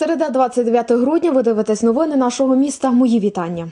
Середа 29 грудня ви дивитесь новини нашого міста. Мої вітання.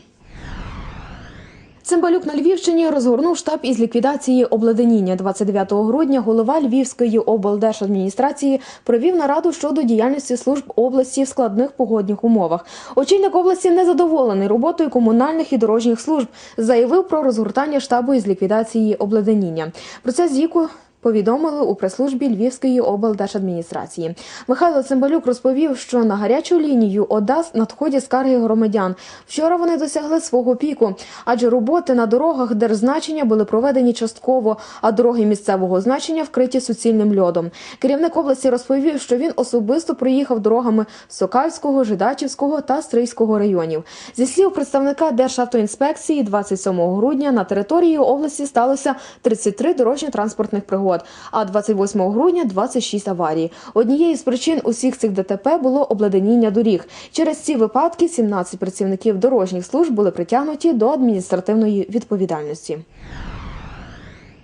Цимбалюк на Львівщині розгорнув штаб із ліквідації обледеніння. 29 грудня голова Львівської облдержадміністрації провів нараду щодо діяльності служб області в складних погодних умовах. Очільник області незадоволений роботою комунальних і дорожніх служб. Заявив про розгортання штабу із ліквідації обледеніння. Про це зіку Повідомили у прес-службі Львівської облдержадміністрації. Михайло Цимбалюк розповів, що на гарячу лінію ОДА надходять скарги громадян. Вчора вони досягли свого піку, адже роботи на дорогах держзначення були проведені частково, а дороги місцевого значення вкриті суцільним льодом. Керівник області розповів, що він особисто проїхав дорогами Сокальського, Жидачівського та Стрийського районів. Зі слів представника Державтоінспекції, 27 грудня на території області сталося 33 дорожньо-транспортних пригод, а 28 грудня 26 аварій. Однією з причин усіх цих ДТП було обладеніння доріг. Через ці випадки 17 працівників дорожніх служб були притягнуті до адміністративної відповідальності.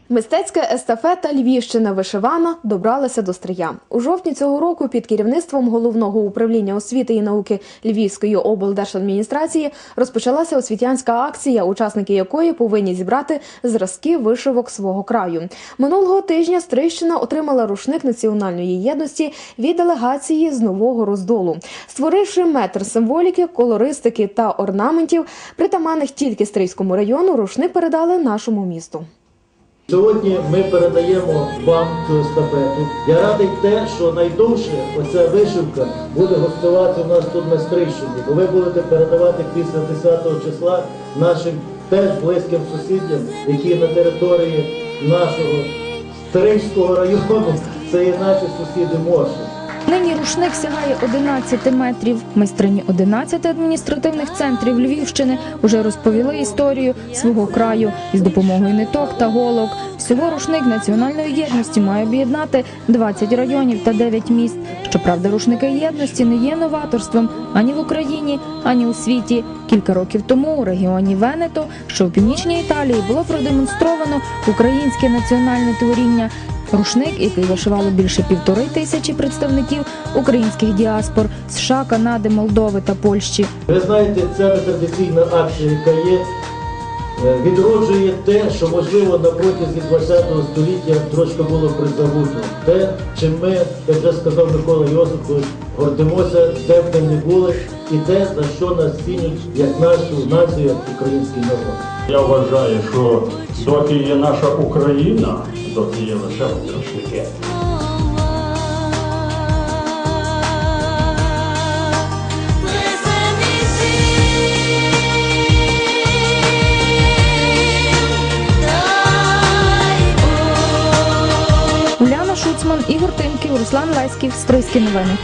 Мистецька естафета Львівщина вишивана добралася до Стрия. У жовтні цього року під керівництвом головного управління освіти і науки Львівської облдержадміністрації розпочалася освітянська акція, учасники якої повинні зібрати зразки вишивок свого краю. Минулого тижня Стрийщина отримала рушник національної єдності від делегації з нового роздолу, створивши метр символіки, колористики та орнаментів, притаманних тільки Стрийському району, рушник передали нашому місту. Сьогодні ми передаємо вам цю естафету. Я радий те, що найдовше оця вишивка буде гостувати у нас тут на Стрийщині, бо ви будете передавати після 10 числа нашим теж близьким сусідям, які на території нашого Стрийського району, це є наші сусіди Морші. Нині рушник сягає 11 метрів. Майстрині 11 адміністративних центрів Львівщини вже розповіли історію свого краю із допомогою ниток та голок. Всього рушник національної єдності має об'єднати 20 районів та 9 міст. Щоправда, рушники єдності не є новаторством ані в Україні, ані у світі. Кілька років тому у регіоні Венето, що в північній Італії, було продемонстровано українське національне творіння. Рушник, який вишивало більше півтори тисячі представників українських діаспор США, Канади, Молдови та Польщі. Ви знаєте, це традиційна акція, яка є, відроджує те, що можливо на протязі ХХ століття трошки було призабуто. Те, чим ми, як вже сказав Микола Йосипович, гордимося, де б ми не були, і те, за що нас цінять як нашу націю, як український народ. Я вважаю, що доки є наша Україна, доки є лише рушники. Руслан Леськів, Стрийські новини.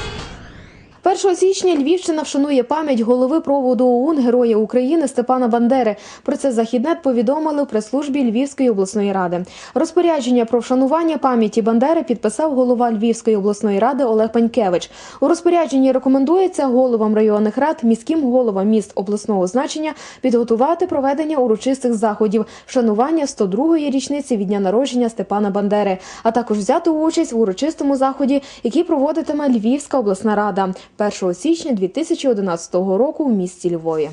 1 січня Львівщина вшанує пам'ять голови проводу ОУН Героя України Степана Бандери. Про це Західнет повідомили в прес-службі Львівської обласної ради. Розпорядження про вшанування пам'яті Бандери підписав голова Львівської обласної ради Олег Панькевич. У розпорядженні рекомендується головам районних рад, міським головам міст обласного значення підготувати проведення урочистих заходів вшанування 102-ї річниці від дня народження Степана Бандери, а також взяти участь в урочистому заході, який проводитиме Львівська обласна рада 1 січня 2011 року в місті Львові.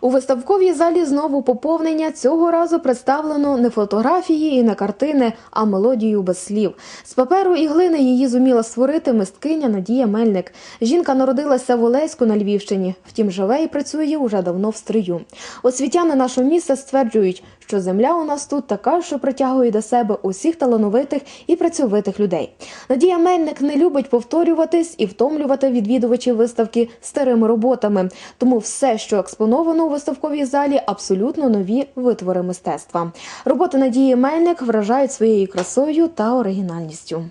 У виставковій залі знову поповнення цього разу представлено не фотографії і не картини, а мелодію без слів. З паперу і глини її зуміла створити мисткиня Надія Мельник. Жінка народилася в Олеську на Львівщині, втім живе і працює уже давно в стрию. Освітяни нашого міста стверджують, що земля у нас тут така, що притягує до себе усіх талановитих і працьовитих людей. Надія Мельник не любить повторюватись і втомлювати відвідувачів виставки старими роботами. Тому все, що експоновано у виставковій залі, абсолютно нові витвори мистецтва. Роботи Надії Мельник вражають своєю красою та оригінальністю.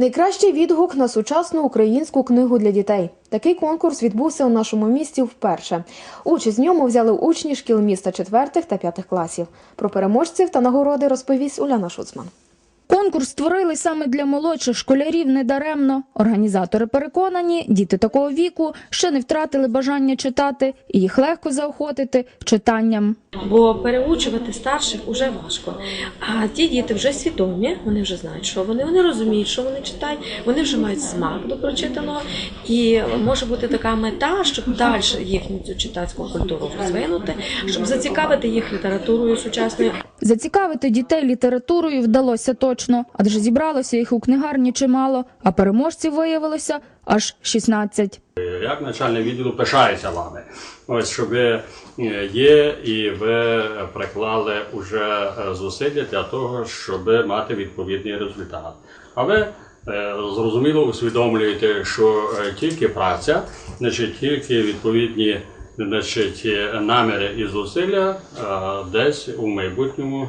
Найкращий відгук на сучасну українську книгу для дітей. Такий конкурс відбувся у нашому місті вперше. Участь в ньому взяли учні шкіл міста 4 та 5 класів. Про переможців та нагороди розповість Уляна Шуцман. Конкурс створили саме для молодших школярів недаремно. Організатори переконані, діти такого віку ще не втратили бажання читати, і їх легко заохотити читанням. Бо переучувати старших вже важко. А ті діти вже свідомі, вони вже знають, що вони, вони розуміють, що вони читають, вони вже мають смак до прочитаного. І може бути така мета, щоб далі їхню цю читацьку культуру розвинути, щоб зацікавити їх літературою сучасною. Зацікавити дітей літературою вдалося точно, адже зібралося їх у книгарні чимало, а переможців виявилося аж 16. Як начальник відділу пишається вами. Ось щоб ви е, є і ви приклали вже е, зусилля для того, щоб мати відповідний результат. А ви е, зрозуміло усвідомлюєте, що тільки праця, значить тільки відповідні значить, наміри і зусилля десь у майбутньому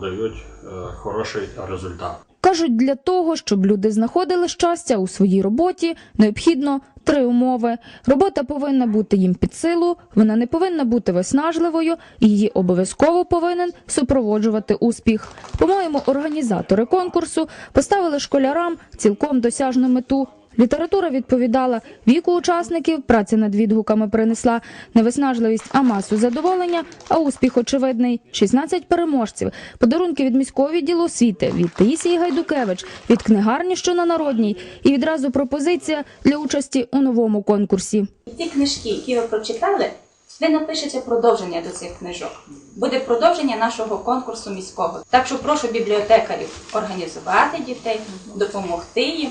дають е, хороший результат. Кажуть, для того, щоб люди знаходили щастя у своїй роботі, необхідно три умови. Робота повинна бути їм під силу, вона не повинна бути виснажливою, її обов'язково повинен супроводжувати успіх. По-моєму, організатори конкурсу поставили школярам цілком досяжну мету. Література відповідала віку учасників, праця над відгуками принесла не виснажливість, а масу задоволення, а успіх очевидний. 16 переможців, подарунки від міського відділу освіти, від Таїсії Гайдукевич, від книгарні, що на народній, і відразу пропозиція для участі у новому конкурсі. Ті книжки, які ви прочитали, ви напишете продовження до цих книжок. Буде продовження нашого конкурсу міського. Так що прошу бібліотекарів організувати дітей, допомогти їм,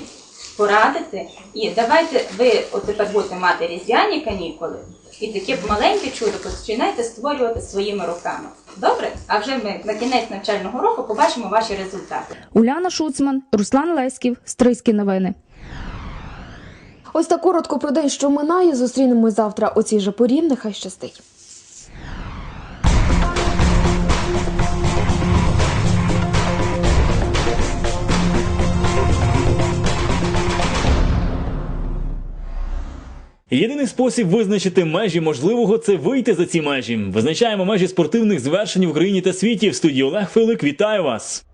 порадити. І давайте ви от тепер будете мати різдвяні канікули, і таке маленьке чудо починайте створювати своїми руками. Добре? А вже ми на кінець навчального року побачимо ваші результати. Уляна Шуцман, Руслан Леськів, Стрийські новини. Ось так коротко про день, що минає. Зустрінемось завтра о цій же порі. Нехай щастить. Єдиний спосіб визначити межі можливого це вийти за ці межі. Визначаємо межі спортивних звершень в Україні та світі. В студії Олег Филик, вітаю вас.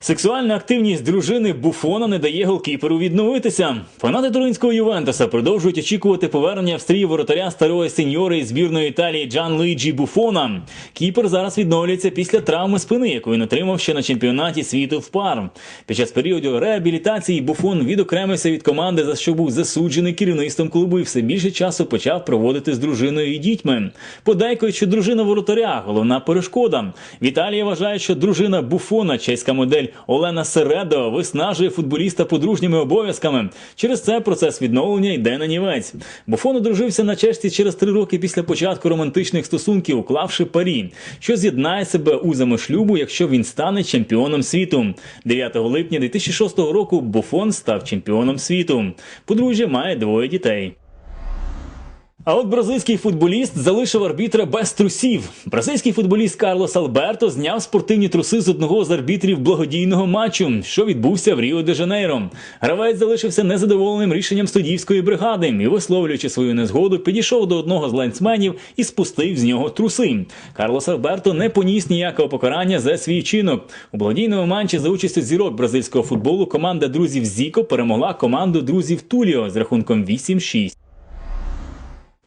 Сексуальна активність дружини Буфона не дає голкіперу відновитися. Фанати туринського Ювентуса продовжують очікувати повернення в стрій воротаря старої сеньори збірної Італії Джан Луїджі Буфона. Кіпер зараз відновлюється після травми спини, яку він отримав ще на чемпіонаті світу в пар. Під час періоду реабілітації Буфон відокремився від команди, за що був засуджений керівництвом клубу і все більше часу почав проводити з дружиною і дітьми. Подейкують, що дружина воротаря головна перешкода. В Італії вважають, що дружина Буфона, чеська модель Олена Середо, виснажує футболіста подружніми обов'язками. Через це процес відновлення йде на нівець. Буфон одружився на чешці через три роки після початку романтичних стосунків, уклавши парі, що з'єднає себе узами шлюбу, якщо він стане чемпіоном світу. 9 липня 2006 року Буфон став чемпіоном світу. Подружжя має двоє дітей. А от бразильський футболіст залишив арбітра без трусів. Бразильський футболіст Карлос Алберто зняв спортивні труси з одного з арбітрів благодійного матчу, що відбувся в Ріо де Жанейро. Гравець залишився незадоволеним рішенням суддівської бригади і, висловлюючи свою незгоду, підійшов до одного з лайнсменів і спустив з нього труси. Карлос Алберто не поніс ніякого покарання за свій чинок. У благодійному матчі за участю зірок бразильського футболу команда друзів Зіко перемогла команду друзів Туліо з рахунком 8-6.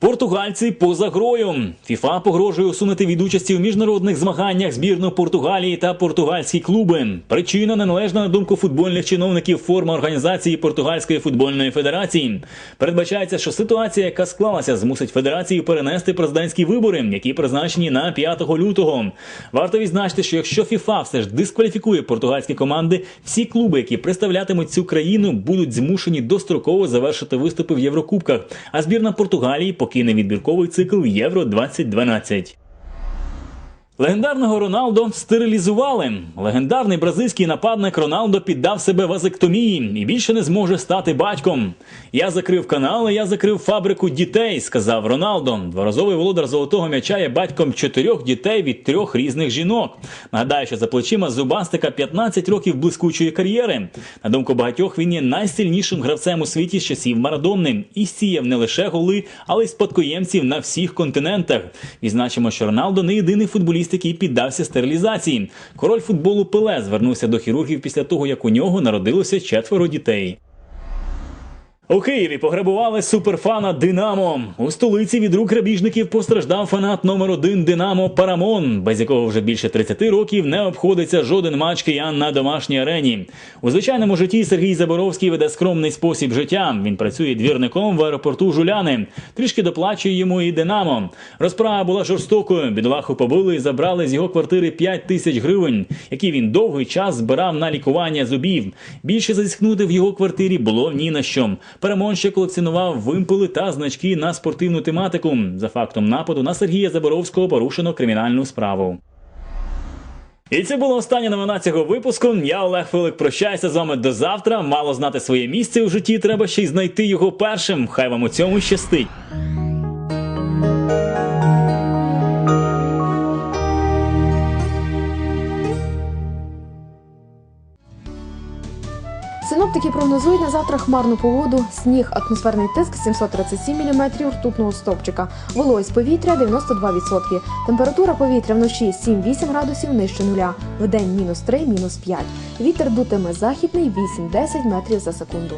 Португальці поза грою. ФІФА погрожує усунути від участі у міжнародних змаганнях збірну Португалії та португальські клуби. Причина неналежна на думку футбольних чиновників форма організації Португальської футбольної федерації. Передбачається, що ситуація, яка склалася, змусить федерацію перенести президентські вибори, які призначені на 5 лютого. Варто відзначити, що якщо ФІФА все ж дискваліфікує португальські команди, всі клуби, які представлятимуть цю країну, будуть змушені достроково завершити виступи в Єврокубках. А збірна Португалії покине відбірковий цикл Євро 2012 Легендарного Роналдо стерилізували. Легендарний бразильський нападник Роналдо піддав себе вазектомії і більше не зможе стати батьком. Я закрив канали, я закрив фабрику дітей, сказав Роналдо. Дворазовий володар золотого м'яча є батьком чотирьох дітей від трьох різних жінок. Нагадаю, що за плечима зубастика 15 років блискучої кар'єри. На думку багатьох, він є найсильнішим гравцем у світі з часів Марадонни і сіяв не лише голи, але й спадкоємців на всіх континентах. Відзначимо, що Роналдо не єдиний футболіст. Футболіст, який піддався стерилізації. Король футболу Пеле звернувся до хірургів після того, як у нього народилося четверо дітей. У Києві пограбували суперфана Динамо. У столиці від рук грабіжників постраждав фанат номер один Динамо Парамон, без якого вже більше 30 років не обходиться жоден матч киян на домашній арені. У звичайному житті Сергій Заборовський веде скромний спосіб життя. Він працює двірником в аеропорту Жуляни. Трішки доплачує йому і Динамо. Розправа була жорстокою. Бідолаху побили і забрали з його квартири 5 тисяч гривень, які він довгий час збирав на лікування зубів. Більше зазіхнути в його квартирі було ні на що. Парамон ще колекціонував вимпели та значки на спортивну тематику. За фактом нападу на Сергія Заборовського порушено кримінальну справу. І це була остання новина цього випуску. Я Олег Филик прощаюся з вами до завтра. Мало знати своє місце у житті, треба ще й знайти його першим. Хай вам у цьому щастить. Синоптики прогнозують на завтра хмарну погоду, сніг, атмосферний тиск 737 мм ртутного стопчика, вологість повітря 92%, температура повітря вночі 7-8 градусів нижче нуля, вдень мінус 3, мінус 5. Вітер дутиме західний 8-10 метрів за секунду.